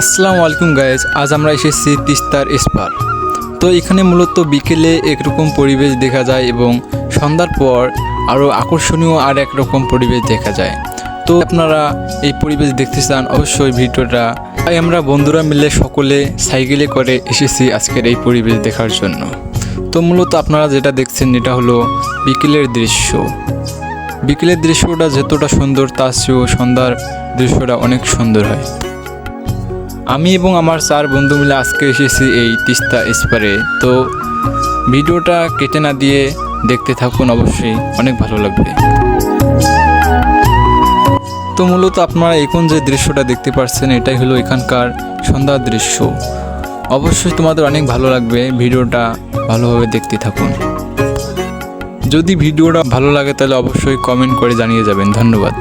আসসালামু আলাইকুম গাইজ আজ আমরা এসেছি তিস্তার স্পার তো এখানে মূলত বিকেলে একরকম পরিবেশ দেখা যায় এবং সন্ধ্যার পর আরও আকর্ষণীয় আর একরকম পরিবেশ দেখা যায়। তো আপনারা এই পরিবেশ দেখতে চান, অবশ্যই ভিডিওটা। তাই আমরা বন্ধুরা মিলে সকলে সাইকেলে করে এসেছি আজকের এই পরিবেশ দেখার জন্য। তো মূলত আপনারা যেটা দেখছেন, এটা হলো বিকেলের দৃশ্য। বিকেলের দৃশ্যটা যতটা সুন্দর, তার চেয়েও সন্ধ্যার দৃশ্যটা অনেক সুন্দর হয়। আমি এবং আমার চার বন্ধু মিলে আজকে এসেছি এই তিস্তা স্পারে তো ভিডিওটা কেটে না দিয়ে দেখতে থাকুন, অবশ্যই অনেক ভালো লাগবে। তো মূলত আপনারা এখন যে দৃশ্যটা দেখতে পাচ্ছেন, এটাই হলো এখানকার সন্ধ্যার দৃশ্য। অবশ্যই তোমাদের অনেক ভালো লাগবে ভিডিওটা ভালোভাবে দেখতে থাকুন। যদি ভিডিওটা ভালো লাগে তাহলে অবশ্যই কমেন্ট করে জানিয়ে যাবেন। ধন্যবাদ।